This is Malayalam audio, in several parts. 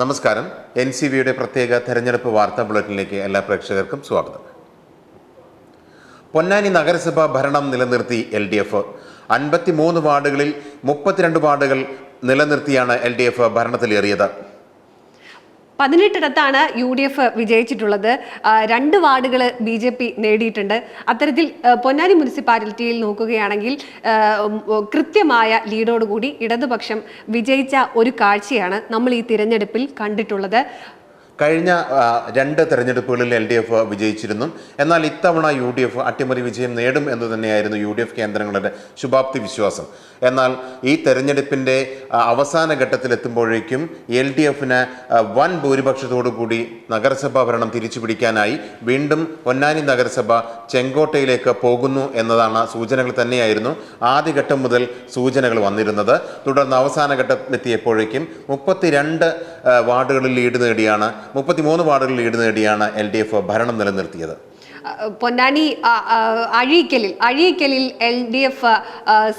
നമസ്കാരം. എൻ സി വിയുടെ പ്രത്യേക തെരഞ്ഞെടുപ്പ് വാർത്താ ബുള്ളറ്റിനിലേക്ക് എല്ലാ പ്രേക്ഷകർക്കും സ്വാഗതം. പൊന്നാനി നഗരസഭ ഭരണം നിലനിർത്തി എൽ ഡി എഫ് അൻപത്തിമൂന്ന് വാർഡുകളിൽ മുപ്പത്തിരണ്ട് വാർഡുകൾ നിലനിർത്തിയാണ് എൽ ഡി എഫ് ഭരണത്തിലേറിയത്. പതിനെട്ടിടത്താണ് യു ഡി എഫ് വിജയിച്ചിട്ടുള്ളത്. രണ്ട് വാർഡുകൾ ബി ജെ പി നേടിയിട്ടുണ്ട്. അത്തരത്തിൽ പൊന്നാനി മുനിസിപ്പാലിറ്റിയിൽ നോക്കുകയാണെങ്കിൽ കൃത്യമായ ലീഡോടുകൂടി ഇടതുപക്ഷം വിജയിച്ച ഒരു കാഴ്ചയാണ് നമ്മൾ ഈ തിരഞ്ഞെടുപ്പിൽ കണ്ടിട്ടുള്ളത്. കഴിഞ്ഞ രണ്ട് തെരഞ്ഞെടുപ്പുകളിൽ എൽ ഡി എഫ് വിജയിച്ചിരുന്നു. എന്നാൽ ഇത്തവണ യു ഡി എഫ് അട്ടിമറി വിജയം നേടും എന്ന് തന്നെയായിരുന്നു യു ഡി എഫ് കേന്ദ്രങ്ങളുടെ ശുഭാപ്തി വിശ്വാസം. എന്നാൽ ഈ തെരഞ്ഞെടുപ്പിന്റെ അവസാന ഘട്ടത്തിലെത്തുമ്പോഴേക്കും എൽ ഡി എഫിന് വൻ ഭൂരിപക്ഷത്തോടുകൂടി നഗരസഭാ ഭരണം തിരിച്ചു പിടിക്കാനായി വീണ്ടും പൊന്നാനി നഗരസഭ ചെങ്കോട്ടയിലേക്ക് പോകുന്നു എന്നതാണ് സൂചനകൾ തന്നെയായിരുന്നു ആദ്യഘട്ടം മുതൽ സൂചനകൾ വന്നിരുന്നത്. തുടർന്ന് അവസാന ഘട്ടത്തിലെത്തിയപ്പോഴേക്കും മുപ്പത്തിരണ്ട് വാർഡുകളിൽ ലീഡ് നേടിയാണ് മുപ്പത്തിമൂന്ന് വാർഡുകളിൽ ലീഡ് നേടിയാണ് എൽ ഡി എഫ് ഭരണം നിലനിർത്തിയത് പൊന്നാനി അഴീക്കലിൽ അഴീക്കലിൽ എൽ ഡി എഫ്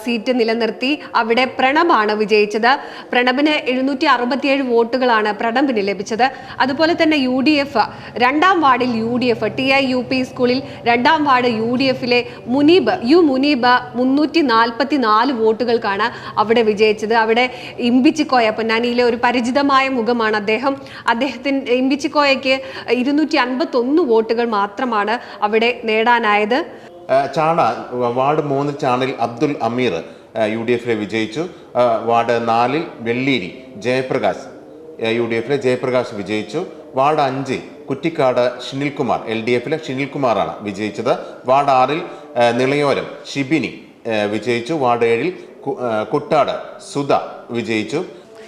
സീറ്റ് നിലനിർത്തി. അവിടെ പ്രണബാണ് വിജയിച്ചത്. പ്രണബിന് എഴുന്നൂറ്റി അറുപത്തിയേഴ് വോട്ടുകളാണ് പ്രണബിന് ലഭിച്ചത്. അതുപോലെ തന്നെ യു ഡി എഫ് രണ്ടാം വാർഡിൽ U D F T I U P സ്കൂളിൽ രണ്ടാം വാർഡ് യു ഡി എഫിലെ മുനീബ് യു മുനീബ് മുന്നൂറ്റി നാൽപ്പത്തി നാല് വോട്ടുകൾക്കാണ് അവിടെ വിജയിച്ചത്. അവിടെ ഇമ്പിച്ചിക്കോയ പൊന്നാനിയിലെ ഒരു പരിചിതമായ മുഖമാണ് അദ്ദേഹം. അദ്ദേഹത്തിന് ഇമ്പിച്ചിക്കോയയ്ക്ക് ഇരുന്നൂറ്റി അൻപത്തൊന്ന് വോട്ടുകൾ മാത്രമാണ് അവിടെ നേടാനായത്. ചാണ വാർഡ് മൂന്ന് ചാണിൽ അബ്ദുൽ അമീർ യു ഡി എഫിലെ വിജയിച്ചു വാർഡ് നാലിൽ വെള്ളീരി ജയപ്രകാശ് യു ഡി എഫിലെ ജയപ്രകാശ് വിജയിച്ചു. വാർഡ് അഞ്ച് കുറ്റിക്കാട് ഷിനിൽകുമാർ എൽ ഡി എഫിലെ ഷിനിൽകുമാറാണ് വിജയിച്ചത്. വാർഡ് ആറിൽ നിളയോരം ഷിബിനി വിജയിച്ചു. വാർഡ് ഏഴിൽ കുട്ടാട് സുധ വിജയിച്ചു.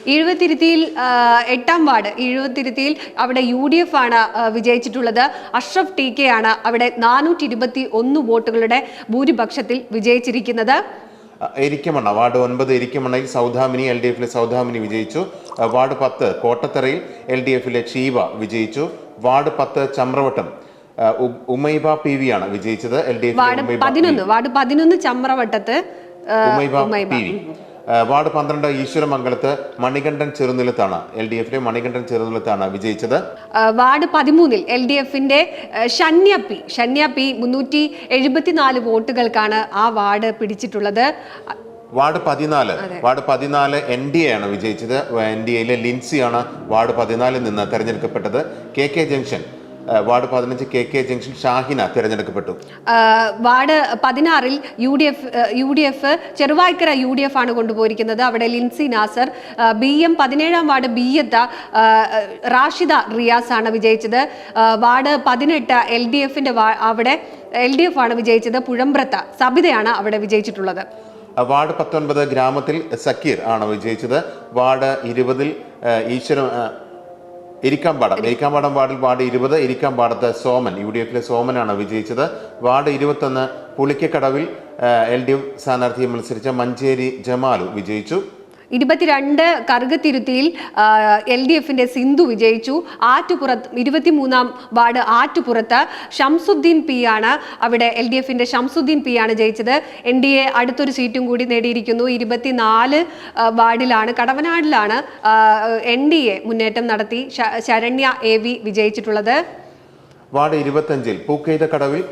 ഈഴുവത്തിരുത്തിയിൽ ആ, എട്ടാം വാർഡ് എഴുപത്തിരുത്തിയിൽ അവിടെ യു ഡി എഫ് ആണ് വിജയിച്ചിട്ടുള്ളത്. അഷ്റഫ് ടി കെ ആണ് അവിടെ നാനൂറ്റി ഇരുപത്തി ഒന്ന് വോട്ടുകളുടെ ഭൂരിപക്ഷത്തിൽ വിജയിച്ചിരിക്കുന്നത്. എരിക്കമണ്ണ വാർഡ് ഒൻപത് എരിക്കമണ്ണയിൽ സൗദാമിനി എൽ ഡി എഫിലെ സൗദാമിനി വിജയിച്ചു. വാർഡ് പത്ത് കോട്ടത്തറയിൽ എൽ ഡി എഫിലെ ഷീബ വിജയിച്ചു. വാർഡ് പത്ത് ചമ്രവട്ടം ഉമൈബ പി വി ആണ് വിജയിച്ചത്. എൽ ഡി വാർഡ് എഫ് പതിനൊന്ന് വാർഡ് പതിനൊന്ന് ചമ്രവട്ടത്ത് ഉമൈബ. P V. വാർഡ് പന്ത്രണ്ട് ഈശ്വരമംഗലത്ത് മണികണ്ഠൻ ചെറുനിലത്താണ്. എൽ ഡി എഫിലെ മണികണ്ഠൻ ചെറുനിലത്താണ് വിജയിച്ചത്. വാർഡ് പതിമൂന്നിൽ എൽ ഡി എഫിന്റെ ഷന്യപ്പി ഷന്യപ്പി മുന്നൂറ്റി എഴുപത്തിനാല് വോട്ടുകൾക്കാണ് ആ വാർഡ് പിടിച്ചിട്ടുള്ളത്. വാർഡ് പതിനാല്. വാർഡ് പതിനാല് എൻ ഡി എ ആണ് വിജയിച്ചത്. എൻ ഡി എയിലെ ലിൻസിയാണ് വാർഡ് പതിനാലിൽ നിന്ന് തെരഞ്ഞെടുക്കപ്പെട്ടത്. കെ കെ ജംഗ്ഷൻ വാർഡ് പതിനഞ്ച് കെ കെ ജംഗ്ഷൻ ഷാഹിന തിരഞ്ഞെടുക്കപ്പെട്ടു. വാർഡ് പതിനാറിൽ U D F U D F Cheruvaikkara U D F ആണ് കൊണ്ടുപോയിരിക്കുന്നത്. അവിടെ ലിൻസി നാസർ ബി എം പതിനേഴാം വാർഡ് ബി എത്ത റാഷിദ റിയാസ് ആണ് വിജയിച്ചത്. വാർഡ് പതിനെട്ട് എൽ ഡി എഫിന്റെ അവിടെ എൽ ഡി എഫ് ആണ് വിജയിച്ചത്. പുഴമ്പ്രത്ത സബിതയാണ് അവിടെ വിജയിച്ചിട്ടുള്ളത്. വാർഡ് പത്തൊൻപത് ഗ്രാമത്തിൽ സക്കീർ ആണ് വിജയിച്ചത്. വാർഡ് ഇരുപതിൽ ഈശ്വര എരിക്കാമ്പാടം എരിക്കാമ്പാടം വാർഡിൽ വാർഡ് ഇരുപത് എരിക്കാമ്പാടത്ത് സോമൻ. യു ഡി എഫിലെ സോമനാണ് വിജയിച്ചത്. വാർഡ് ഇരുപത്തൊന്ന് പുളിക്കക്കടവിൽ എൽ ഡി എഫ് സ്ഥാനാർത്ഥിയെ മത്സരിച്ച മഞ്ചേരി ജമാലു വിജയിച്ചു. ഇരുപത്തിരണ്ട് കറുകത്തിരുത്തിയിൽ എൽ ഡി എഫിന്റെ സിന്ധു വിജയിച്ചു. ആറ്റുപുറത്ത് ഇരുപത്തിമൂന്നാം വാർഡ് ആറ്റുപുറത്ത് ഷംസുദ്ദീൻ പി ആണ് അവിടെ എൽ ഡി എഫിന്റെ ഷംസുദ്ദീൻ പി ആണ് ജയിച്ചത്. എൻ ഡി എ അടുത്തൊരു സീറ്റും കൂടി നേടിയിരിക്കുന്നു. ഇരുപത്തിനാല് വാർഡിലാണ് കടവനാടിലാണ് എൻ ഡി എ മുന്നേറ്റം നടത്തി ശരണ്യ എ വി വിജയിച്ചിട്ടുള്ളത്. വാർഡ് ഇരുപത്തഞ്ചിൽ കടവിൽ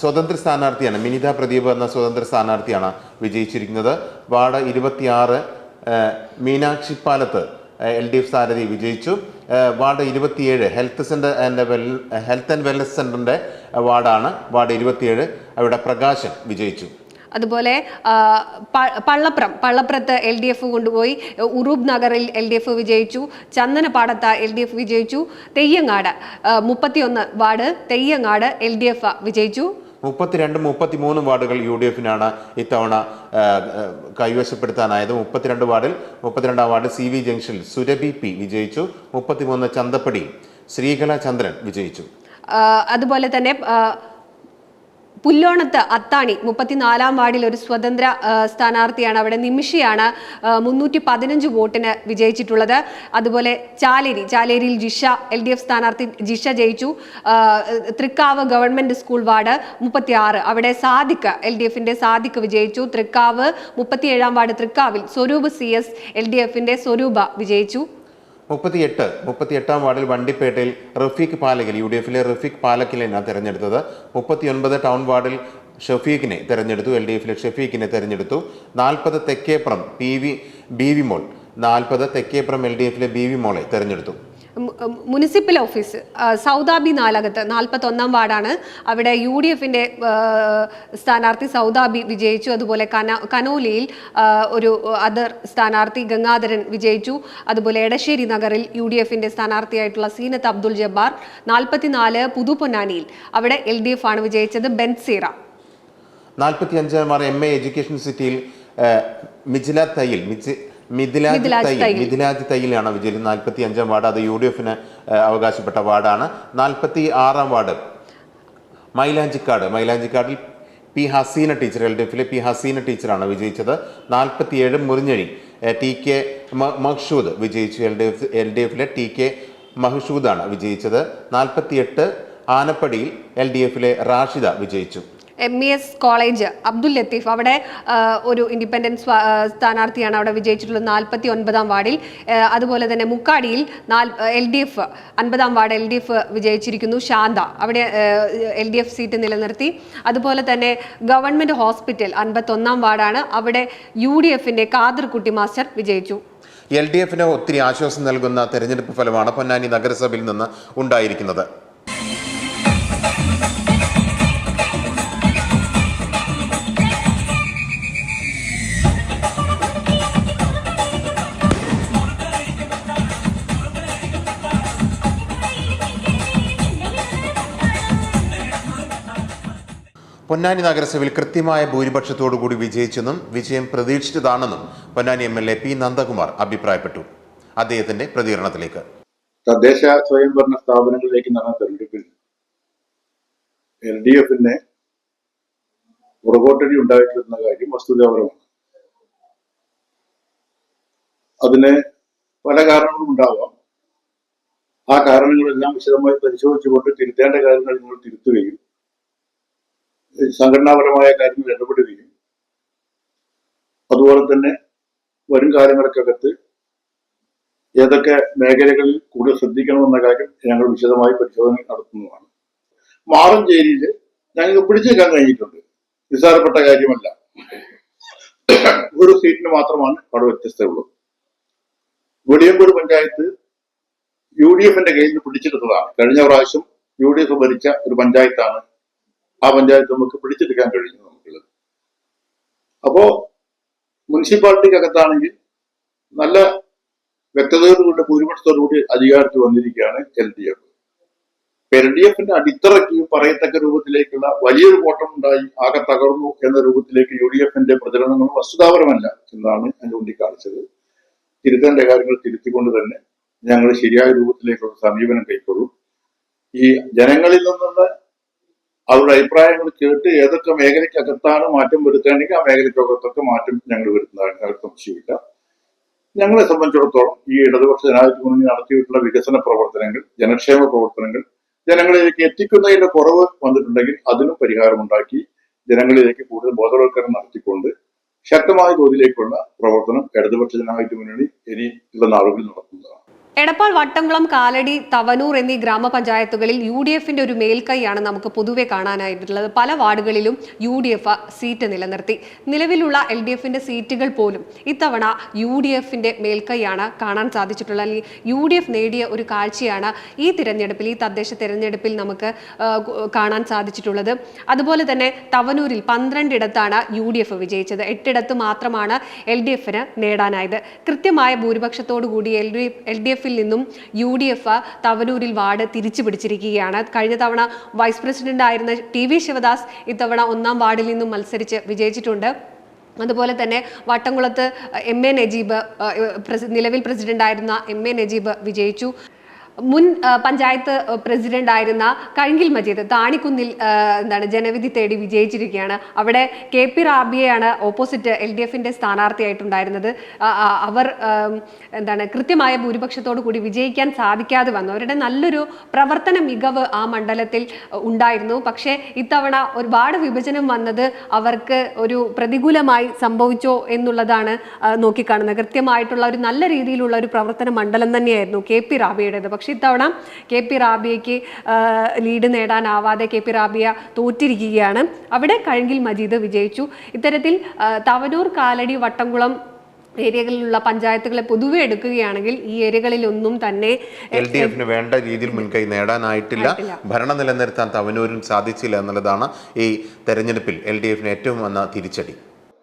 സ്വതന്ത്ര സ്ഥാനാർത്ഥിയാണ് മിനിത പ്രദീപ് എന്ന സ്വതന്ത്ര സ്ഥാനാർത്ഥിയാണ് വിജയിച്ചിരിക്കുന്നത്. വാർഡ് ഇരുപത്തിയാറ് ആ, Meenakshi Palath L D F സ്ഥാനാർത്ഥി വിജയിച്ചു. വാർഡ് ഇരുപത്തിയേഴ് health centre and well health and wellness സെന്ററിന്റെ വാർഡാണ്. വാർഡ് ഇരുപത്തിയേഴ് അവിടെ പ്രകാശൻ വിജയിച്ചു. അതുപോലെ പള്ളപ്പുറത്ത് പള്ളപ്രം പള്ളപ്രത്ത് എൽ ഡി എഫ് കൊണ്ടുപോയി. ഉറൂബ് നഗറിൽ എൽ ഡി എഫ് വിജയിച്ചു. ചന്ദനപാടത്ത് എൽ ഡി എഫ് വിജയിച്ചു. തെയ്യങ്ങാട് മുപ്പത്തിയൊന്ന് ward Theyyangad L D F വിജയിച്ചു. മുപ്പത്തിരണ്ട് മുപ്പത്തിമൂന്ന് വാർഡുകൾ യു ഡി എഫിനാണ് ഇത്തവണ കൈവശപ്പെടുത്താനായത്. മുപ്പത്തിരണ്ട് വാർഡിൽ മുപ്പത്തിരണ്ടാം വാർഡ് സി വി ജംഗ്ഷനിൽ സുരഭി പി വിജയിച്ചു. മുപ്പത്തിമൂന്ന് ചന്തപ്പടി ശ്രീകല ചന്ദ്രൻ വിജയിച്ചു. അതുപോലെ തന്നെ പുല്ലോണത്ത് അത്താണി മുപ്പത്തിനാലാം വാർഡിൽ ഒരു സ്വതന്ത്ര സ്ഥാനാർത്ഥിയാണ്. അവിടെ നിമിഷയാണ് മുന്നൂറ്റി പതിനഞ്ച് വോട്ടിന് വിജയിച്ചിട്ടുള്ളത്. അതുപോലെ ചാലേരി ചാലേരിയിൽ ജിഷ എൽ ഡി എഫ് സ്ഥാനാർത്ഥി ജിഷ ജയിച്ചു. തൃക്കാവ് ഗവൺമെന്റ് സ്കൂൾ വാർഡ് മുപ്പത്തി ആറ് അവിടെ സാദിഖ് എൽ ഡി എഫിന്റെ സാദിഖ് വിജയിച്ചു. തൃക്കാവ് മുപ്പത്തിയേഴാം ward തൃക്കാവിൽ Swaroop C S L D എഫിന്റെ സ്വരൂപ വിജയിച്ചു. മുപ്പത്തിയെട്ട് മുപ്പത്തിയെട്ടാം വാർഡിൽ വണ്ടിപ്പേട്ടയിൽ റഫീഖ് പാലക്കിൽ യു ഡി എഫിലെ റഫീഖ് പാലക്കിലാണ് തെരഞ്ഞെടുത്തത്. മുപ്പത്തിയൊൻപത് ടൗൺ വാർഡിൽ ഷഫീഖിനെ തെരഞ്ഞെടുത്തു എൽ ഡി എഫിലെ ഷഫീഖിനെ തെരഞ്ഞെടുത്തു. നാൽപ്പത് Thekkeppuram P V B V Mol നാൽപ്പത് തെക്കേപ്പുറം എൽ ഡി എഫിലെ ബി വി മോളെ തെരഞ്ഞെടുത്തു. മുനിസിപ്പൽ ഓഫീസ് സൗദാബി നാലകത്ത് നാൽപ്പത്തി ഒന്നാം വാർഡാണ്. അവിടെ യു ഡി എഫിന്റെ സ്ഥാനാർത്ഥി സൗദാബി വിജയിച്ചു. അതുപോലെ കന കനോലിയിൽ ഒരു അതർ സ്ഥാനാർത്ഥി ഗംഗാധരൻ വിജയിച്ചു. അതുപോലെ എടശ്ശേരി നഗറിൽ യു ഡി എഫിന്റെ സ്ഥാനാർത്ഥിയായിട്ടുള്ള സീനത്ത് അബ്ദുൾ ജബ്ബാർ. നാൽപ്പത്തിനാല് പുതുപൊന്നാനിയിൽ അവിടെ എൽ ഡി എഫ് ആണ് വിജയിച്ചത് ബെൻസീറ നാൽപ്പത്തി അഞ്ചാം എം എ എഡ്യൂക്കേഷൻ സിറ്റിയിൽ മിജില തയ്യിൽ മിഥി- മിഥിലാജ് തൈ. മിഥിലാജ് തൈയിലാണ് വിജയം നാൽപ്പത്തി അഞ്ചാം വാർഡ് അത് യു ഡി എഫിന് അവകാശപ്പെട്ട വാർഡാണ്. നാൽപ്പത്തി ആറാം ward മൈലാഞ്ചിക്കാട്. മൈലാഞ്ചിക്കാടിൽ P Haseena teacher L D എഫിലെ പി ഹസീന ടീച്ചറാണ് വിജയിച്ചത്. നാൽപ്പത്തിയേഴ് മുറിഞ്ഞഴി ടി കെ മഹ്ഷൂദ് വിജയിച്ചു. L D F L D എഫിലെ ടി കെ മഹ്ഷൂദാണ് വിജയിച്ചത്. നാൽപ്പത്തിയെട്ട് ആനപ്പടിയിൽ എൽ ഡി എഫിലെ റാഷിദ വിജയിച്ചു. M E S college Abdul Latheef. അവിടെ ഒരു ഇൻഡിപെൻഡൻസ് സ്ഥാനാർത്ഥിയാണ് അവിടെ വിജയിച്ചിട്ടുള്ളത് നാൽപ്പത്തി ഒൻപതാം വാർഡിൽ അതുപോലെ തന്നെ മുക്കാടിയിൽ എൽ ഡി എഫ് അൻപതാം വാർഡ് എൽ ഡി എഫ് വിജയിച്ചിരിക്കുന്നു ശാന്ത. അവിടെ എൽ ഡി എഫ് സീറ്റ് നിലനിർത്തി. അതുപോലെ തന്നെ ഗവൺമെന്റ് ഹോസ്പിറ്റൽ അൻപത്തൊന്നാം വാർഡാണ്. അവിടെ യു ഡി എഫിന്റെ കാദർ കുട്ടി മാസ്റ്റർ വിജയിച്ചു. എൽ ഡി എഫിന് ഒത്തിരി ആശ്വാസം നൽകുന്ന തെരഞ്ഞെടുപ്പ് ഫലമാണ് പൊന്നാനി നഗരസഭയിൽ നിന്ന് ഉണ്ടായിരിക്കുന്നത്. പൊന്നാനി നഗരസഭയിൽ കൃത്യമായ ഭൂരിപക്ഷത്തോടുകൂടി വിജയിച്ചെന്നും വിജയം പ്രതീക്ഷിച്ചതാണെന്നും Ponnani M L A P Nandakumar അഭിപ്രായപ്പെട്ടു. അദ്ദേഹത്തിന്റെ പ്രതികരണത്തിലേക്ക്. തദ്ദേശ സ്വയംഭരണ സ്ഥാപനങ്ങളിലേക്ക് നടന്ന തെരഞ്ഞെടുപ്പിൽ എൽ ഡി എഫിന് പുറകോട്ടടി ഉണ്ടായിട്ടുള്ള കാര്യം വസ്തുതാപരമാണ്. അതിന് പല കാരണങ്ങളും ഉണ്ടാവാം. ആ കാരണങ്ങളെല്ലാം വിശദമായി പരിശോധിച്ചുകൊണ്ട് തിരുത്തേണ്ട കാര്യങ്ങൾ നിങ്ങൾ തിരുത്തുകയും സംഘടനാപരമായ കാര്യങ്ങൾ ഇടപെടുകയും അതുപോലെ തന്നെ വരും കാര്യങ്ങൾക്കകത്ത് ഏതൊക്കെ മേഖലകളിൽ കൂടുതൽ ശ്രദ്ധിക്കണമെന്ന കാര്യം ഞങ്ങൾ വിശദമായി പരിശോധന നടത്തുന്നതാണ്. മാറഞ്ചേരിയിൽ ഞങ്ങൾക്ക് പിടിച്ചേക്കാൻ കഴിഞ്ഞിട്ടുണ്ട്. നിസ്സാരപ്പെട്ട കാര്യമല്ല. ഒരു സീറ്റിന് മാത്രമാണ് അവിടെ വ്യത്യസ്തമുള്ളത് വെളിയമ്പൂർ പഞ്ചായത്ത് യു ഡി എഫിന്റെ കയ്യിൽ നിന്ന് പിടിച്ചെടുത്തതാണ്. കഴിഞ്ഞ പ്രാവശ്യം യു ഡി എഫ് ഭരിച്ച ഒരു പഞ്ചായത്താണ് ആ പഞ്ചായത്ത് നമുക്ക് പിടിച്ചെടുക്കാൻ കഴിഞ്ഞു നമുക്കുള്ളത് അപ്പോ മുനിസിപ്പാലിറ്റിക്കകത്താണെങ്കിൽ നല്ല വ്യക്തതയോടുകൂടി ഭൂരിപക്ഷത്തോടുകൂടി അധികാരത്തിൽ വന്നിരിക്കുകയാണ് L D F. L D എഫിന്റെ അടിത്തറയ്ക്ക് പറയത്തക്ക രൂപത്തിലേക്കുള്ള വലിയൊരു കോട്ടം ഉണ്ടായി ആകെ തകർന്നു എന്ന രൂപത്തിലേക്ക് യു ഡി എഫിന്റെ പ്രചരണങ്ങൾ വസ്തുതാപരമല്ല എന്നാണ് ഞാൻ ചൂണ്ടിക്കാണിച്ചത് തിരുത്തേണ്ട കാര്യങ്ങൾ തിരുത്തിക്കൊണ്ട് തന്നെ ഞങ്ങൾ ശരിയായ രൂപത്തിലേക്കുള്ള സമീപനം കൈക്കൊള്ളും. ഈ ജനങ്ങളിൽ നിന്നുള്ള അവരുടെ അഭിപ്രായങ്ങൾ കേട്ട് ഏതൊക്കെ മേഖലയ്ക്കകത്താണ് മാറ്റം വരുത്തേണ്ടെങ്കിൽ ആ മേഖലയ്ക്കകത്തൊക്കെ മാറ്റം ഞങ്ങൾ വരുത്തുന്നതാണ്. ഞങ്ങൾക്ക് സംശയമില്ല. ഞങ്ങളെ സംബന്ധിച്ചിടത്തോളം ഈ ഇടതുപക്ഷ ജനാധിപത്യ മുന്നണി നടത്തിയിട്ടുള്ള വികസന പ്രവർത്തനങ്ങൾ ജനക്ഷേമ പ്രവർത്തനങ്ങൾ ജനങ്ങളിലേക്ക് എത്തിക്കുന്നതിന്റെ കുറവ് വന്നിട്ടുണ്ടെങ്കിൽ അതിനും പരിഹാരമുണ്ടാക്കി ജനങ്ങളിലേക്ക് കൂടുതൽ ബോധവൽക്കരണം നടത്തിക്കൊണ്ട് ശക്തമായ തോതിലേക്കുള്ള പ്രവർത്തനം ഇടതുപക്ഷ ജനാധിപത്യ മുന്നണി ഉള്ള നാളുകളിൽ നടത്തുന്നതാണ്. എടപ്പാൾ വട്ടംകുളം കാലടി തവനൂർ എന്നീ ഗ്രാമപഞ്ചായത്തുകളിൽ യു ഡി എഫിന്റെ ഒരു മേൽക്കൈയാണ് നമുക്ക് പൊതുവെ കാണാനായിട്ടുള്ളത്. പല വാർഡുകളിലും യു ഡി എഫ് സീറ്റ് നിലനിർത്തി. നിലവിലുള്ള എൽ ഡി എഫിന്റെ സീറ്റുകൾ പോലും ഇത്തവണ യു ഡി എഫിന്റെ മേൽക്കൈയാണ് കാണാൻ സാധിച്ചിട്ടുള്ളത്. അല്ലെങ്കിൽ യു ഡി എഫ് നേടിയ ഒരു കാഴ്ചയാണ് ഈ തിരഞ്ഞെടുപ്പിൽ ഈ തദ്ദേശ തിരഞ്ഞെടുപ്പിൽ നമുക്ക് കാണാൻ സാധിച്ചിട്ടുള്ളത്. അതുപോലെ തന്നെ തവനൂരിൽ പന്ത്രണ്ടിടത്താണ് യു ഡി എഫ് വിജയിച്ചത്. എട്ടിടത്ത് മാത്രമാണ് എൽ ഡി എഫിന് നേടാനായത്. കൃത്യമായ ഭൂരിപക്ഷത്തോടു കൂടി എൽ ഡി ഡി എഫിൽ നിന്നും യു ഡി എഫ് തവനൂരിൽ വാർഡ് തിരിച്ചു പിടിച്ചിരിക്കുകയാണ്. കഴിഞ്ഞ തവണ വൈസ് പ്രസിഡന്റ് ആയിരുന്ന ടി വി ശിവദാസ് ഇത്തവണ ഒന്നാം വാർഡിൽ നിന്നും മത്സരിച്ച് വിജയിച്ചിട്ടുണ്ട്. അതുപോലെ തന്നെ വട്ടംകുളത്ത് എം എ നജീബ് നിലവിൽ പ്രസിഡന്റ് ആയിരുന്ന എം എ നജീബ് വിജയിച്ചു. മുൻ പഞ്ചായത്ത് പ്രസിഡന്റ് ആയിരുന്ന കഴിങ്കിൽ മജീദ് താണിക്കുന്നിൽ എന്താണ് ജനവിധി തേടി വിജയിച്ചിരിക്കുകയാണ്. അവിടെ കെ പി റാബിയയാണ് ഓപ്പോസിറ്റ് എൽ ഡി എഫിന്റെ സ്ഥാനാർത്ഥിയായിട്ടുണ്ടായിരുന്നത്. അവർ എന്താണ് കൃത്യമായ ഭൂരിപക്ഷത്തോടു കൂടി വിജയിക്കാൻ സാധിക്കാതെ വന്നു. അവരുടെ നല്ലൊരു പ്രവർത്തന മികവ് ആ മണ്ഡലത്തിൽ ഉണ്ടായിരുന്നു. പക്ഷേ ഇത്തവണ ഒരുപാട് വിഭജനം വന്നത് അവർക്ക് ഒരു പ്രതികൂലമായി സംഭവിച്ചോ എന്നുള്ളതാണ് നോക്കിക്കാണുന്നത്. കൃത്യമായിട്ടുള്ള ഒരു നല്ല രീതിയിലുള്ള ഒരു പ്രവർത്തന മണ്ഡലം തന്നെയായിരുന്നു കെ പി റാബിയുടേത്. പക്ഷേ ഇത്തവണ കെ പി റാബിയയ്ക്ക് ലീഡ് നേടാനാവാതെ കെ പി റാബിയ തോറ്റിരിക്കുകയാണ്. അവിടെ കഴുകിൽ മജീദ് വിജയിച്ചു. ഇത്തരത്തിൽ തവനൂർ കാലടി വട്ടംകുളം ഏരിയകളിലുള്ള പഞ്ചായത്തുകളെ പൊതുവെ എടുക്കുകയാണെങ്കിൽ ഈ ഏരിയകളിലൊന്നും തന്നെ എൽ ഡി എഫിന് വേണ്ട രീതിയിൽ മുൻകൈ നേടാനായിട്ടില്ല. ഭരണം നിലനിർത്താൻ തവനൂരും സാധിച്ചില്ല എന്നുള്ളതാണ് ഈ തെരഞ്ഞെടുപ്പിൽ എൽ ഡി എഫിന് ഏറ്റവും വന്ന തിരിച്ചടി.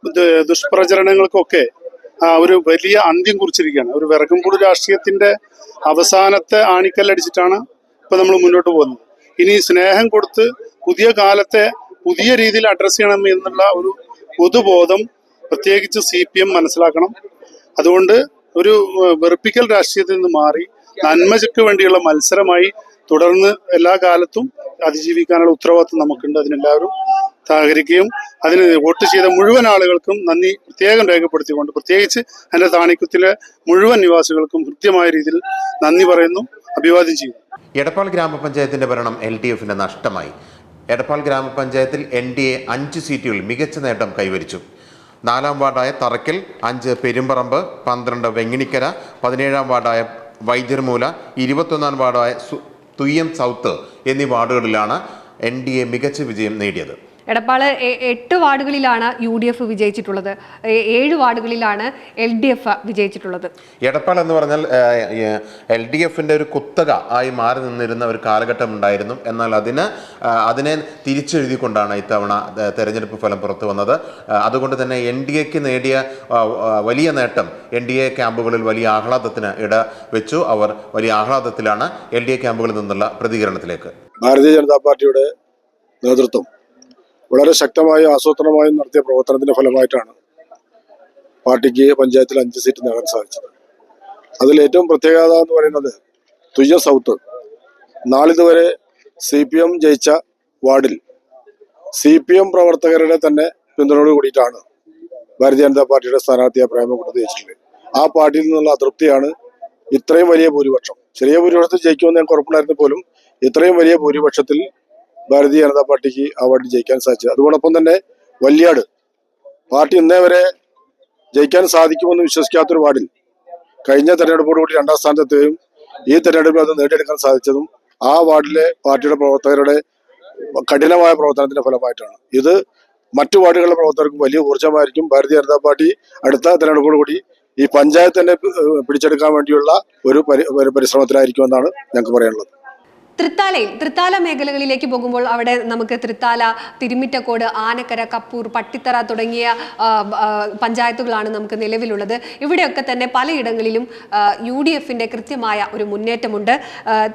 ഇത് ദുഷ്പ്രചരണങ്ങൾക്കൊക്കെ ഒരു വലിയ അന്ത്യം കുറിച്ചിരിക്കുകയാണ്. ഒരു വിറകുംപൂട് രാഷ്ട്രീയത്തിന്റെ അവസാനത്തെ ആണിക്കല്ലടിച്ചിട്ടാണ് ഇപ്പൊ നമ്മൾ മുന്നോട്ട് പോകുന്നത്. ഇനി സ്നേഹം കൊടുത്ത് പുതിയ കാലത്തെ പുതിയ രീതിയിൽ അഡ്രസ് ചെയ്യണം എന്നുള്ള ഒരു പൊതുബോധം പ്രത്യേകിച്ച് സി പി എം മനസ്സിലാക്കണം. അതുകൊണ്ട് ഒരു വെറുപ്പിക്കൽ രാഷ്ട്രീയത്തിൽ നിന്ന് മാറി നന്മയ്ക്ക് വേണ്ടിയുള്ള മത്സരമായി തുടർന്ന് എല്ലാ കാലത്തും അതിജീവിക്കാനുള്ള ഉത്തരവാദിത്വം നമുക്കുണ്ട്. അതിനെല്ലാവരും സഹകരിക്കുകയും അതിന് വോട്ട് ചെയ്ത മുഴുവൻ ആളുകൾക്കും നന്ദി പ്രത്യേകം രേഖപ്പെടുത്തിക്കൊണ്ട് പ്രത്യേകിച്ച് എന്റെ താണിക്കുത്തിലെ മുഴുവൻ നിവാസികൾക്കും കൃത്യമായ രീതിയിൽ നന്ദി പറയുന്നു അഭിവാദ്യം ചെയ്യുന്നു. എടപ്പാൾ ഗ്രാമപഞ്ചായത്തിന്റെ ഭരണം എൽ ഡി എഫിന് നഷ്ടമായി. എടപ്പാൾ ഗ്രാമപഞ്ചായത്തിൽ എൻ ഡി എ അഞ്ച് സീറ്റുകളിൽ മികച്ച നേട്ടം കൈവരിച്ചു. നാലാം വാർഡായ തറക്കൽ അഞ്ച് പെരുമ്പറമ്പ് പന്ത്രണ്ട് വെങ്ങിണിക്കര പതിനേഴാം വാർഡായ വൈദ്യർമൂല ഇരുപത്തൊന്നാം വാർഡായ തുയ്യം സൗത്ത് എന്നീ വാർഡുകളിലാണ് എൻ ഡി എ മികച്ച വിജയം നേടിയത്. എടപ്പാൾ എട്ട് വാർഡുകളിലാണ് യു ഡി എഫ് വിജയിച്ചിട്ടുള്ളത്. ഏഴ് വാർഡുകളിലാണ് എൽ ഡി എഫ് വിജയിച്ചിട്ടുള്ളത്. എടപ്പാൾ എന്ന് പറഞ്ഞാൽ എൽ ഡി എഫിന്റെ ഒരു കുത്തക ആയി മാറി നിന്നിരുന്ന ഒരു കാലഘട്ടം ഉണ്ടായിരുന്നു. എന്നാൽ അതിന് അതിനെ തിരിച്ചെഴുതിക്കൊണ്ടാണ് ഇത്തവണ തെരഞ്ഞെടുപ്പ് ഫലം പുറത്തു വന്നത്. അതുകൊണ്ട് തന്നെ എൻ ഡി എക്ക് നേടിയ വലിയ നേട്ടം എൻ ഡി എ ക്യാമ്പുകളിൽ വലിയ ആഹ്ലാദത്തിന് ഇട വെച്ചു. അവർ വലിയ ആഹ്ലാദത്തിലാണ് എൽ ഡി എ ക്യാമ്പുകളിൽ നിന്നുള്ള പ്രതികരണത്തിലേക്ക്. ഭാരതീയ ജനതാ പാർട്ടിയുടെ നേതൃത്വം വളരെ ശക്തമായ ആസൂത്രണമായും നടത്തിയ പ്രവർത്തനത്തിന്റെ ഫലമായിട്ടാണ് പാർട്ടിക്ക് പഞ്ചായത്തിൽ അഞ്ച് സീറ്റ് നേടാൻ സാധിച്ചത്. അതിൽ ഏറ്റവും പ്രത്യേകത എന്ന് പറയുന്നത് തുയ്യ സൗത്ത്. നാളിതുവരെ സി പി എം ജയിച്ച വാർഡിൽ സി പി എം പ്രവർത്തകരുടെ തന്നെ പിന്തുണയോട് കൂടിയിട്ടാണ് ഭാരതീയ ജനതാ പാർട്ടിയുടെ സ്ഥാനാർത്ഥിയെ പ്രേമക്കുട്ട ജയിച്ചിട്ടുള്ളത്. ആ പാർട്ടിയിൽ നിന്നുള്ള അതൃപ്തിയാണ് ഇത്രയും വലിയ ഭൂരിപക്ഷം. ചെറിയ ഭൂരിപക്ഷത്തിൽ ജയിക്കുമെന്ന് ഞാൻ ഉറപ്പുണ്ടായിരുന്നു പോലും ഇത്രയും വലിയ ഭൂരിപക്ഷത്തിൽ ഭാരതീയ ജനതാ പാർട്ടിക്ക് ആ വാർഡിൽ ജയിക്കാൻ സാധിച്ചത് അതോടൊപ്പം തന്നെ വല്യാട് പാർട്ടി ഇന്നേ വരെ ജയിക്കാൻ സാധിക്കുമെന്ന് വിശ്വസിക്കാത്തൊരു വാർഡിൽ കഴിഞ്ഞ തെരഞ്ഞെടുപ്പോടുകൂടി രണ്ടാം സ്ഥാനത്തെത്തുകയും ഈ തെരഞ്ഞെടുപ്പിൽ അത് നേടിയെടുക്കാൻ സാധിച്ചതും ആ വാർഡിലെ പാർട്ടിയുടെ പ്രവർത്തകരുടെ കഠിനമായ പ്രവർത്തനത്തിന്റെ ഫലമായിട്ടാണ്. ഇത് മറ്റു വാർഡുകളിലെ പ്രവർത്തകർക്കും വലിയ ഊർജമായിരിക്കും. ഭാരതീയ ജനതാ പാർട്ടി അടുത്ത തെരഞ്ഞെടുപ്പോടുകൂടി ഈ പഞ്ചായത്ത് തന്നെ പിടിച്ചെടുക്കാൻ വേണ്ടിയുള്ള ഒരു പരിശ്രമത്തിലായിരിക്കുമെന്നാണ് ഞങ്ങൾക്ക് പറയാനുള്ളത്. തൃത്താലയിൽ തൃത്താല മേഖലകളിലേക്ക് പോകുമ്പോൾ അവിടെ നമുക്ക് തൃത്താല തിരുമിറ്റക്കോട് ആനക്കര കപ്പൂർ പട്ടിത്തറ തുടങ്ങിയ പഞ്ചായത്തുകളാണ് നമുക്ക് നിലവിലുള്ളത്. ഇവിടെയൊക്കെ തന്നെ പലയിടങ്ങളിലും യു ഡി എഫിന്റെ കൃത്യമായ ഒരു മുന്നേറ്റമുണ്ട്.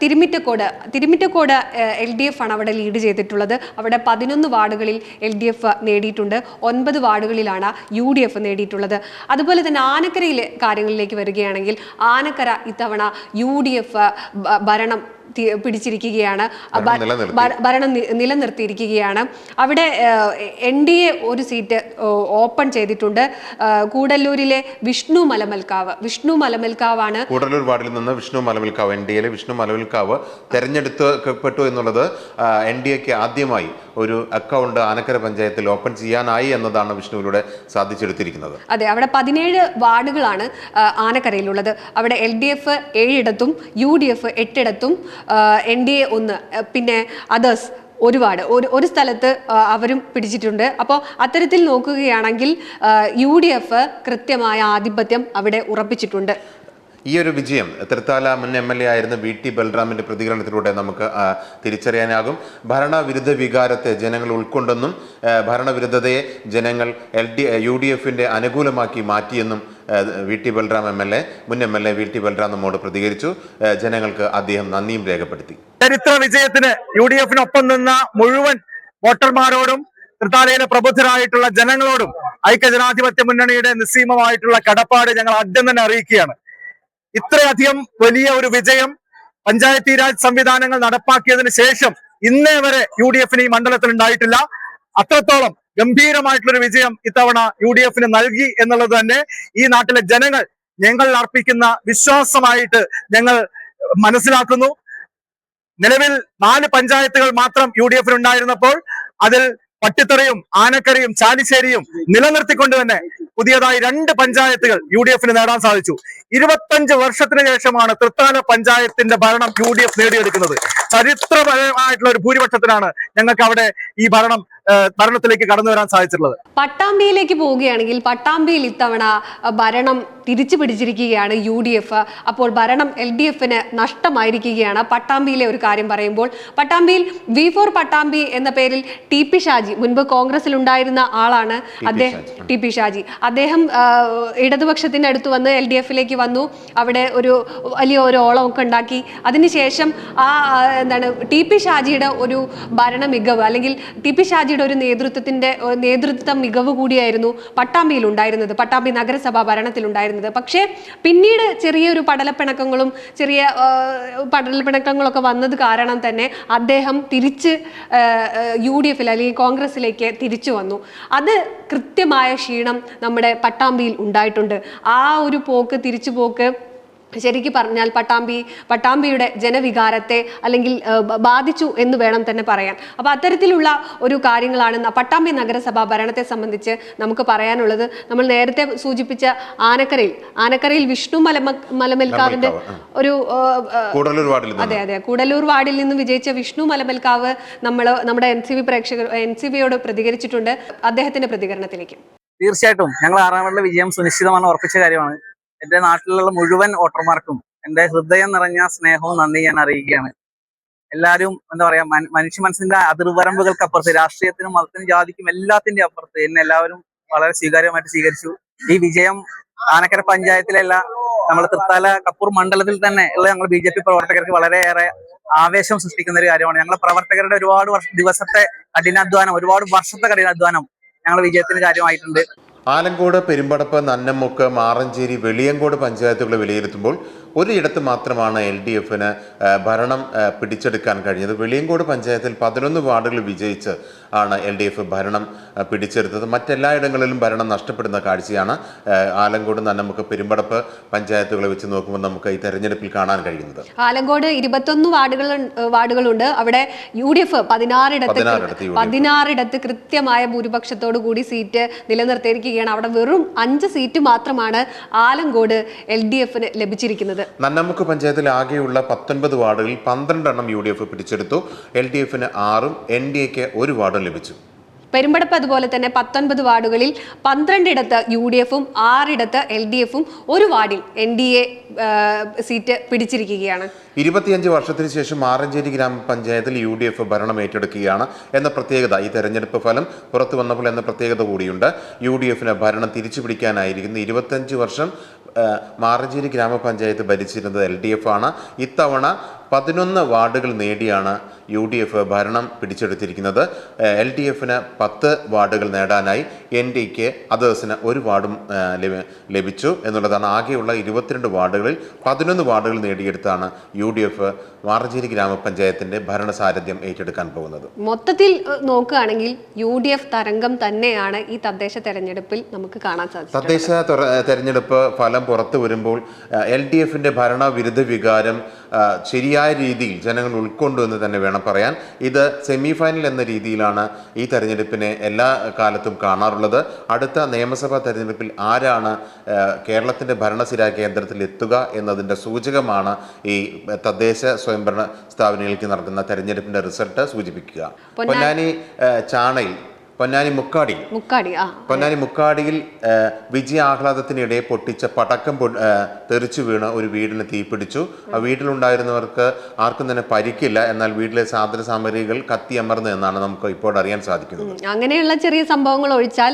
Thirumittacode Thirumittacode L D F ആണ് അവിടെ ലീഡ് ചെയ്തിട്ടുള്ളത്. അവിടെ പതിനൊന്ന് വാർഡുകളിൽ എൽ ഡി എഫ് നേടിയിട്ടുണ്ട്. ഒൻപത് വാർഡുകളിലാണ് യു ഡി എഫ് നേടിയിട്ടുള്ളത്. അതുപോലെ തന്നെ ആനക്കരയിലെ കാര്യങ്ങളിലേക്ക് വരികയാണെങ്കിൽ ആനക്കര ഇത്തവണ യു ഡി എഫ് ഭരണം പിടിച്ചിരിക്കുകയാണ്. ഭരണം നിലനിർത്തിയിരിക്കുകയാണ്. അവിടെ എൻ ഡി എ ഒരു സീറ്റ് ഓപ്പൺ ചെയ്തിട്ടുണ്ട്. കൂടല്ലൂരിലെ വിഷ്ണു മലമൽക്കാവ്. വിഷ്ണു മലമൽക്കാവാണ്. കൂടല്ലൂർ വാർഡിൽ നിന്ന് വിഷ്ണു മലമൽക്കാവ് എൻ ഡി എയിലെ വിഷ്ണു മലമൽക്കാവ് തെരഞ്ഞെടുക്കപ്പെട്ടു എന്നുള്ളത് എൻ ഡി എക്ക് ആദ്യമായി. ഒരു അക്കൗണ്ട് ആനക്കര പഞ്ചായത്തിൽ ഓപ്പൺ ചെയ്യാനായി എന്നതാണ് വിഷ്ണുവിലൂടെ സാധിച്ചെടുത്തിരിക്കുന്നത്. അതെ അവിടെ പതിനേഴ് വാർഡുകളാണ് ആനക്കരയിലുള്ളത്. അവിടെ എൽ ഡി എഫ് ഏഴിടത്തും യു ഡി എഫ് എട്ടിടത്തും എൻ ഡി എ ഒന്ന് പിന്നെ അതേഴ്സ് ഒരുപാട് ഒരു ഒരു സ്ഥലത്ത് അവരും പിടിച്ചിട്ടുണ്ട്. അപ്പോൾ അത്തരത്തിൽ നോക്കുകയാണെങ്കിൽ യു ഡി എഫ് കൃത്യമായ ആധിപത്യം അവിടെ ഉറപ്പിച്ചിട്ടുണ്ട്. ഈ ഒരു വിജയം തൃത്താല മുൻ എം എൽ എ ആയിരുന്ന വി ടി ബൽറാമിന്റെ പ്രതികരണത്തിലൂടെ നമുക്ക് തിരിച്ചറിയാനാകും. ഭരണവിരുദ്ധ വികാരത്തെ ജനങ്ങൾ ഉൾക്കൊണ്ടെന്നും ഭരണവിരുദ്ധതയെ ജനങ്ങൾ എൽ ഡി യു ഡി എഫിന്റെ അനുകൂലമാക്കി മാറ്റിയെന്നും V T Balram M L A മുൻ M L A V T Balram നമ്മോട് പ്രതികരിച്ചു. ജനങ്ങൾക്ക് അദ്ദേഹം നന്ദിയും രേഖപ്പെടുത്തി. ചരിത്ര വിജയത്തിന് യു ഡി എഫിനൊപ്പം നിന്ന മുഴുവൻ വോട്ടർമാരോടും തൃത്താലയിലെ പ്രബുദ്ധരായിട്ടുള്ള ജനങ്ങളോടും ഐക്യജനാധിപത്യ മുന്നണിയുടെ നിസ്സീമമായിട്ടുള്ള കടപ്പാട് ഞങ്ങൾ ആദ്യം തന്നെ അറിയിക്കുകയാണ്. ഇത്രയധികം വലിയ ഒരു വിജയം പഞ്ചായത്തി രാജ് സംവിധാനങ്ങൾ നടപ്പാക്കിയതിനു ശേഷം ഇന്നേ വരെ യു ഡി എഫിന് ഈ മണ്ഡലത്തിൽ ഉണ്ടായിട്ടില്ല. അത്രത്തോളം ഗംഭീരമായിട്ടുള്ളൊരു വിജയം ഇത്തവണ യു ഡി എഫിന് നൽകി എന്നുള്ളത് തന്നെ ഈ നാട്ടിലെ ജനങ്ങൾ ഞങ്ങൾ അർപ്പിക്കുന്ന വിശ്വാസമായിട്ട് ഞങ്ങൾ മനസ്സിലാക്കുന്നു. നിലവിൽ നാല് പഞ്ചായത്തുകൾ മാത്രം യു ഡി എഫിന് ഉണ്ടായിരുന്നപ്പോൾ അതിൽ പട്ടിത്തറയും ആനക്കരയും ചാലിശ്ശേരിയും നിലനിർത്തിക്കൊണ്ട് തന്നെ പുതിയതായി രണ്ട് പഞ്ചായത്തുകൾ യു ഡി എഫിന് നേടാൻ സാധിച്ചു. ഇരുപത്തഞ്ച് വർഷത്തിന് ശേഷമാണ് തൃത്താല പഞ്ചായത്തിന്റെ ഭരണം യു ഡി എഫ് നേടിയെടുക്കുന്നത്. ചരിത്രപരമായിട്ടുള്ള ഒരു ഭൂരിപക്ഷത്തിനാണ് ഞങ്ങൾക്ക് അവിടെ ഈ ഭരണം ഭരണത്തിലേക്ക് കടന്നു വരാൻ സാധിച്ചിട്ടുള്ളത്? പട്ടാമ്പിയിലേക്ക് പോവുകയാണെങ്കിൽ പട്ടാമ്പിയിൽ ഇത്തവണ ഭരണം തിരിച്ചു പിടിച്ചിരിക്കുകയാണ് യു ഡി എഫ് അപ്പോൾ ഭരണം എൽ ഡി എഫിന് നഷ്ടമായിരിക്കുകയാണ്. പട്ടാമ്പിയിലെ ഒരു കാര്യം പറയുമ്പോൾ പട്ടാമ്പിയിൽ വി ഫോർ പട്ടാമ്പി എന്ന പേരിൽ ടി പി ഷാജി മുൻപ് കോൺഗ്രസിൽ ഉണ്ടായിരുന്ന ആളാണ് അദ്ദേഹം ഷാജി. T P Shaji. അദ്ദേഹം ഇടതുപക്ഷത്തിന്റെ അടുത്ത് വന്ന് എൽ ഡി എഫിലേക്ക് വന്നു. അവിടെ ഒരു വലിയ ഒരു ഓളമൊക്കെ ഉണ്ടാക്കി. അതിനുശേഷം ആ ആ, എന്താണ് ടി പി ഷാജിയുടെ ഒരു ഭരണ മികവ് അല്ലെങ്കിൽ ടി പി ഷാജിയുടെ ഒരു നേതൃത്വത്തിന്റെ നേതൃത്വ മികവ് കൂടിയായിരുന്നു പട്ടാമ്പിയിൽ ഉണ്ടായിരുന്നത് പട്ടാമ്പി നഗരസഭ ഭരണത്തിൽ ഉണ്ടായിരുന്നത്. പക്ഷേ പിന്നീട് ചെറിയൊരു പടലപ്പിണക്കങ്ങളും ചെറിയ പടലപ്പിണക്കങ്ങളൊക്കെ വന്നത് കാരണം തന്നെ അദ്ദേഹം തിരിച്ച് യു ഡി എഫിൽ അല്ലെങ്കിൽ കോൺഗ്രസിലേക്ക് തിരിച്ചു വന്നു. അത് കൃത്യമായ ക്ഷീണം നമ്മുടെ പട്ടാമ്പിയിൽ ഉണ്ടായിട്ടുണ്ട്. ആ ഒരു പോക്ക് തിരിച്ചു പോക്ക് ശരിക്കും പറഞ്ഞാൽ പട്ടാമ്പി പട്ടാമ്പിയുടെ ജനവികാരത്തെ അല്ലെങ്കിൽ ബാധിച്ചു എന്ന് വേണം തന്നെ പറയാൻ. അപ്പോൾ അത്തരത്തിലുള്ള ഒരു കാര്യങ്ങളാണ് പട്ടാമ്പി നഗരസഭ ഭരണത്തെ സംബന്ധിച്ച് നമുക്ക് പറയാനുള്ളത്. നമ്മൾ നേരത്തെ സൂചിപ്പിച്ച ആനക്കരയിൽ ആനക്കരയിൽ വിഷ്ണു മലമ മലമൽക്കാവിന്റെ ഒരു അതെ അതെ. കൂടലൂർ വാർഡിൽ നിന്ന് വിജയിച്ച വിഷ്ണു മലമൽക്കാവ് നമ്മൾ നമ്മുടെ എൻ സി ബി പ്രേക്ഷകർ എൻ സി ബിയോട് പ്രതികരിച്ചിട്ടുണ്ട്. അദ്ദേഹത്തിന്റെ പ്രതികരണത്തിലേക്ക്. തീർച്ചയായിട്ടും. ഞങ്ങൾ ആറാം വാർഡിലെ വിജയം സുനിശ്ചിതമാണ് ഉറപ്പിച്ച കാര്യമാണ്. എന്റെ നാട്ടിലുള്ള മുഴുവൻ വോട്ടർമാർക്കും എന്റെ ഹൃദയം നിറഞ്ഞ സ്നേഹവും നന്ദി ഞാൻ അറിയിക്കുകയാണ്. എല്ലാവരും എന്താ പറയാ മനുഷ്യ മനസ്സിന്റെ അതിർവരമ്പുകൾക്ക് അപ്പുറത്ത് രാഷ്ട്രീയത്തിനും മതത്തിനും ജാതിക്കും എല്ലാത്തിന്റെ അപ്പുറത്ത് എന്നെ എല്ലാവരും വളരെ സ്വീകാര്യമായിട്ട് സ്വീകരിച്ചു. ഈ വിജയം ആനക്കര പഞ്ചായത്തിലല്ല നമ്മൾ തൃത്താല കപ്പൂർ മണ്ഡലത്തിൽ തന്നെ ഉള്ള ഞങ്ങൾ ബി ജെ പി പ്രവർത്തകർക്ക് വളരെയേറെ ആവേശം സൃഷ്ടിക്കുന്ന ഒരു കാര്യമാണ്. ഞങ്ങളെ പ്രവർത്തകരുടെ ഒരുപാട് ദിവസത്തെ കഠിനാധ്വാനം ഒരുപാട് വർഷത്തെ കഠിനാധ്വാനം ഞങ്ങൾ വിജയത്തിന് കാര്യമായിട്ടുണ്ട്. ആലങ്കോട് പെരുമ്പടപ്പ് നന്നമുക്ക് മാറഞ്ചേരി വെളിയങ്കോട് പഞ്ചായത്തുകൾ വിലയിരുത്തുമ്പോൾ ഒരിടത്ത് മാത്രമാണ് എൽ ഡി എഫിന് ഭരണം പിടിച്ചെടുക്കാൻ കഴിഞ്ഞത്. വെളിയങ്കോട് പഞ്ചായത്തിൽ പതിനൊന്ന് വാർഡുകൾ വിജയിച്ച് ആണ് എൽ ഡി എഫ് ഭരണം പിടിച്ചെടുത്തത്. മറ്റെല്ലായിടങ്ങളിലും ഭരണം നഷ്ടപ്പെടുന്ന കാഴ്ചയാണ് ആലങ്കോട് നമുക്ക് പെരുമ്പടപ്പ് പഞ്ചായത്തുകളെ വെച്ച് നോക്കുമ്പോൾ നമുക്ക് ഈ തെരഞ്ഞെടുപ്പിൽ കാണാൻ കഴിയുന്നത്. ആലങ്കോട് ഇരുപത്തൊന്ന് വാർഡുകൾ വാർഡുകളുണ്ട്. അവിടെ യു ഡി എഫ് പതിനാറിടത്ത് പതിനാറിടത്ത് കൃത്യമായ ഭൂരിപക്ഷത്തോടു കൂടി സീറ്റ് നിലനിർത്തിയിരിക്കുകയാണ്. അവിടെ വെറും അഞ്ച് സീറ്റ് മാത്രമാണ് ആലങ്കോട് എൽ ഡി എഫിന് ലഭിച്ചിരിക്കുന്നത്. നന്നമുക്ക് പഞ്ചായത്തിൽ ആകെയുള്ള പത്തൊൻപത് വാർഡുകളിൽ പന്ത്രണ്ടെണ്ണം യു ഡി എഫ് പിടിച്ചെടുത്തു. എൽ ഡി എഫിന് ആറും എൻ ഡി എക്ക് ഒരു വാർഡും ലഭിച്ചു. പെരുമ്പടപ്പ് അതുപോലെ തന്നെ പത്തൊൻപത് വാർഡുകളിൽ പന്ത്രണ്ടിടത്ത് യു ഡി എഫും ആറിടത്ത് എൽ ഡി എഫും ഒരു വാർഡിൽ എൻ ഡി എ സീറ്റ് പിടിച്ചിരിക്കുകയാണ്. ഇരുപത്തിയഞ്ച് വർഷത്തിന് ശേഷം ആറഞ്ചേരി ഗ്രാമപഞ്ചായത്തിൽ യു ഡി എഫ് ഭരണം ഏറ്റെടുക്കുകയാണ് എന്ന പ്രത്യേകത ഈ തെരഞ്ഞെടുപ്പ് ഫലം പുറത്തു വന്നപ്പോൾ എന്ന പ്രത്യേകത കൂടിയുണ്ട്. യു ഡി എഫിന് ഭരണം തിരിച്ചു പിടിക്കാനായിരിക്കുന്നു. ഇരുപത്തഞ്ച് വർഷം മാറഞ്ചേരി ഗ്രാമപഞ്ചായത്ത് ഭരിച്ചിരുന്നത് എൽ ഡി എഫ് ആണ് ഇത്തവണ പതിനൊന്ന് വാർഡുകൾ നേടിയാണ് യു ഡി എഫ് ഭരണം പിടിച്ചെടുത്തിരിക്കുന്നത്. എൽ ഡി എഫിന് പത്ത് വാർഡുകൾ നേടാനായി എൻ ഡിക്ക് അതേഴ്സിന് ഒരു വാർഡും ലഭിച്ചു എന്നുള്ളതാണ്. ആകെയുള്ള ഇരുപത്തിരണ്ട് വാർഡുകളിൽ പതിനൊന്ന് വാർഡുകൾ നേടിയെടുത്താണ് യു ഡി എഫ് മാർജേരി ഗ്രാമപഞ്ചായത്തിന്റെ ഭരണസാരഥ്യം ഏറ്റെടുക്കാൻ പോകുന്നത്. മൊത്തത്തിൽ നോക്കുകയാണെങ്കിൽ യു ഡി എഫ് തരംഗം തന്നെയാണ് ഈ തദ്ദേശ തെരഞ്ഞെടുപ്പിൽ നമുക്ക് കാണാൻ സാധിക്കും തദ്ദേശ തെര- തെരഞ്ഞെടുപ്പ് ഫലം പുറത്തു വരുമ്പോൾ എൽ ഡി എഫിന്റെ ഭരണവിരുദ്ധ വികാരം ശരിയായ രീതിയിൽ ജനങ്ങൾ ഉൾക്കൊണ്ടു എന്ന് തന്നെ വേണം പറയാൻ. ഇത് സെമി ഫൈനൽ എന്ന രീതിയിലാണ് ഈ തെരഞ്ഞെടുപ്പിനെ എല്ലാ കാലത്തും കാണാറുള്ളത്. അടുത്ത നിയമസഭാ തെരഞ്ഞെടുപ്പിൽ ആരാണ് കേരളത്തിന്റെ ഭരണസിരാ കേന്ദ്രത്തിൽ എത്തുക എന്നതിന്റെ സൂചകമാണ് ഈ തദ്ദേശ സ്വയംഭരണ സ്ഥാപനങ്ങൾക്ക് നടക്കുന്ന തെരഞ്ഞെടുപ്പിന്റെ റിസൾട്ട് സൂചിപ്പിക്കുക. പൊന്നാനി ചാണയിൽ പൊന്നാനി മുക്കാടി മുക്കാടി ആ. പൊന്നാനി മുക്കാടിയിൽ വിജയ ആഹ്ലാദത്തിനിടെ പൊട്ടിച്ച പടക്കം തെറിച്ചു വീണ് ഒരു വീടിന് തീപിടിച്ചു ആ വീട്ടിലുണ്ടായിരുന്നവർക്ക് ആർക്കും തന്നെ പരിക്കില്ല. എന്നാൽ വീട്ടിലെ സാധന സാമഗ്രികൾ കത്തിയമർന്നു എന്നാണ് നമുക്ക് ഇപ്പോൾ അറിയാൻ സാധിക്കുന്നത്. അങ്ങനെയുള്ള ചെറിയ സംഭവങ്ങൾ ഒഴിച്ചാൽ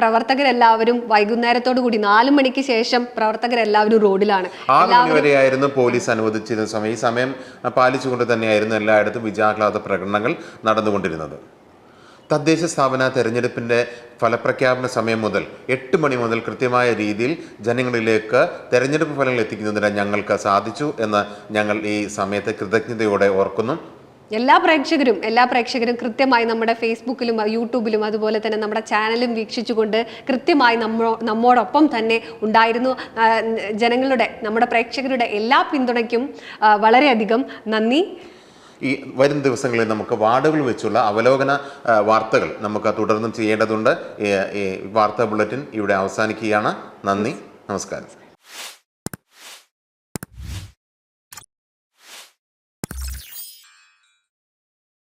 പ്രവർത്തകരെല്ലാവരും വൈകുന്നേരത്തോടു കൂടി നാലു മണിക്ക് ശേഷം പ്രവർത്തകരെല്ലാവരും റോഡിലാണ്. ആറ് മണി വരെയായിരുന്നു പോലീസ് അനുവദിച്ചിരുന്ന സമയം. ഈ സമയം പാലിച്ചുകൊണ്ട് തന്നെയായിരുന്നു എല്ലായിടത്തും വിജയാഹ്ലാദ പ്രകടനങ്ങൾ നടന്നുകൊണ്ടിരുന്നത്. തദ്ദേശ സ്ഥാപന തെരഞ്ഞെടുപ്പിന്റെ ഫലപ്രഖ്യാപന സമയം മുതൽ എട്ട് മണി മുതൽ കൃത്യമായ രീതിയിൽ ജനങ്ങളിലേക്ക് തെരഞ്ഞെടുപ്പ് ഫലങ്ങൾ എത്തിക്കുന്നതിന് ഞങ്ങൾക്ക് സാധിച്ചു എന്ന് ഞങ്ങൾ ഈ സമയത്തെ കൃതജ്ഞതയോടെ ഓർക്കുന്നു. എല്ലാ പ്രേക്ഷകരും എല്ലാ പ്രേക്ഷകരും കൃത്യമായി നമ്മുടെ ഫേസ്ബുക്കിലും യൂട്യൂബിലും അതുപോലെ തന്നെ നമ്മുടെ ചാനലും വീക്ഷിച്ചുകൊണ്ട് കൃത്യമായി നമ്മോ നമ്മോടൊപ്പം തന്നെ ഉണ്ടായിരുന്നു. ജനങ്ങളുടെ നമ്മുടെ പ്രേക്ഷകരുടെ എല്ലാ പിന്തുണയ്ക്കും വളരെയധികം നന്ദി. ഈ വരും ദിവസങ്ങളിൽ നമുക്ക് വാർഡുകൾ വെച്ചുള്ള അവലോകന വാർത്തകൾ നമുക്ക് തുടർന്നും ചെയ്യേണ്ടതുണ്ട്. ഈ- വാർത്താ ബുള്ളറ്റിൻ ഇവിടെ അവസാനിക്കുകയാണ്. നന്ദി. നമസ്കാരം.